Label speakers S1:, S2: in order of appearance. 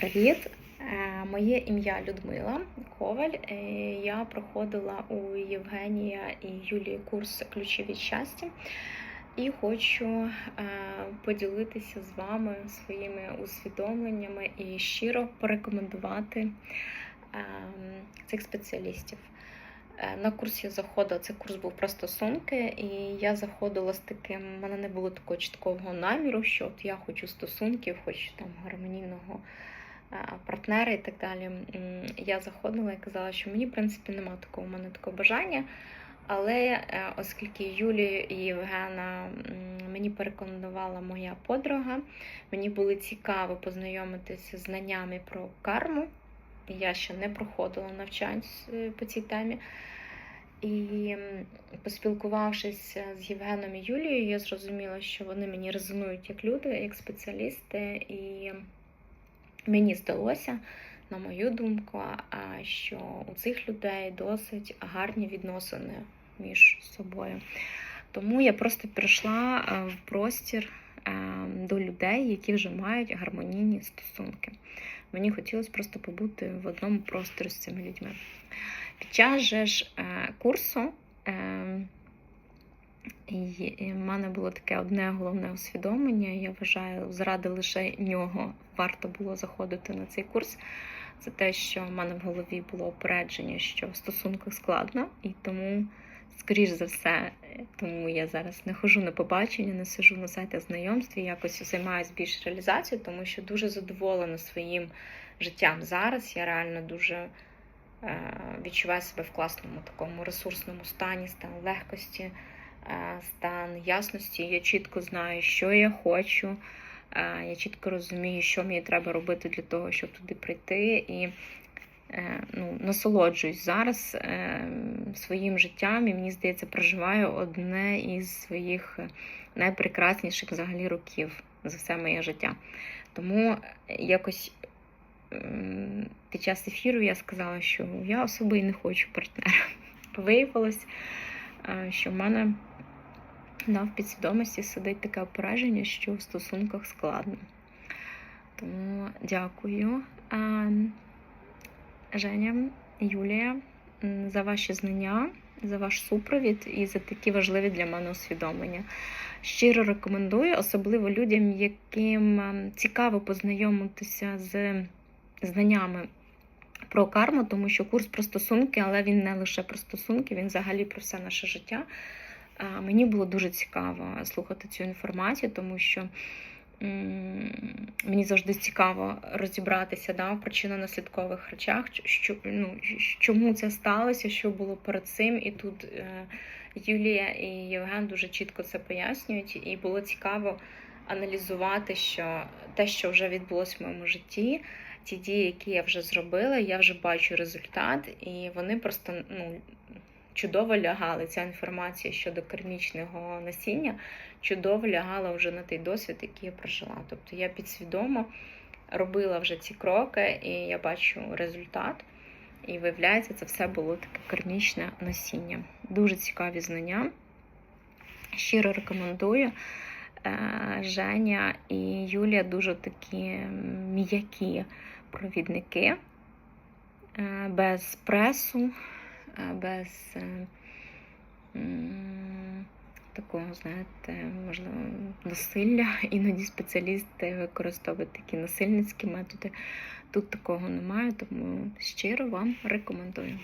S1: Привіт! Е, Моє ім'я Людмила Коваль. Е, Я проходила у Євгенія і Юлії курс Ключі від щастя і хочу е, поділитися з вами своїми усвідомленнями і щиро порекомендувати цих спеціалістів. На курс я заходила, цей курс був про стосунки, і я заходила з таким, в мене не було такого чіткого наміру, що от я хочу стосунків, хочу там гармонійного е, партнера і так далі. Я заходила і казала, що мені, в принципі, немає такого, у мене такого бажання. Але е, оскільки Юлію і Євгена мені порекомендувала моя подруга, мені було цікаво познайомитися з знаннями про карму. Я ще не проходила навчань е, по цій темі. І поспілкувавшись з Євгеном і Юлією, я зрозуміла, що вони мені резонують як люди, як спеціалісти, і мені здалося, на мою думку, що у цих людей досить гарні відносини між собою. Тому я просто прийшла в простір до людей, які вже мають гармонійні стосунки. Мені хотілося просто побути в одному просторі з цими людьми. Під час же ж е, курсу е, і- в мене було таке одне головне усвідомлення. Я вважаю, заради лише нього варто було заходити на цей курс. Це те, що в мене в голові було опередження, що в стосунках складно, і тому, скоріш за все, тому я зараз не ходжу на побачення, не сижу на сайтах знайомств і якось займаюся більш реалізацією, тому що дуже задоволена своїм життям зараз. Я реально дуже е, відчуваю себе в класному такому ресурсному стані, стан легкості, стан ясності. Я чітко знаю, що я хочу. Е, Я чітко розумію, що мені треба робити для того, щоб туди прийти. І е, ну, насолоджуюсь зараз е, своїм життям, і мені здається, проживаю одне із своїх найпрекрасніших взагалі років за все моє життя. Тому якось під час ефіру я сказала, що я особо і не хочу партнера. Виявилось, е, що в мене в підсвідомості сидить таке опереження, що в стосунках складно. Тому дякую, Женя, Юлія, за ваші знання, за ваш супровід і за такі важливі для мене усвідомлення. Щиро рекомендую, особливо людям, яким цікаво познайомитися з знаннями про карму, тому що курс про стосунки, але він не лише про стосунки, він взагалі про все наше життя. Мені було дуже цікаво слухати цю інформацію, тому що мені завжди цікаво розібратися да, в причинно-наслідкових речах, що, ну, чому це сталося, що було перед цим. І тут е, Юлія і Євген дуже чітко це пояснюють, і було цікаво аналізувати, що те, що вже відбулося в моєму житті, ті дії, які я вже зробила, я вже бачу результат, і вони просто ну, чудово лягали. Ця інформація щодо кармічного насіння чудово лягала вже на той досвід, який я прожила. Тобто я підсвідомо робила вже ці кроки, і я бачу результат. І виявляється, це все було таке кармічне насіння. Дуже цікаві знання. Щиро рекомендую. Женя і Юлія дуже такі м'які провідники, е, без пресу, е, без е, такого, знаєте, можливо, насилля. Іноді спеціалісти використовують такі насильницькі методи. Тут такого немає, тому щиро вам рекомендую.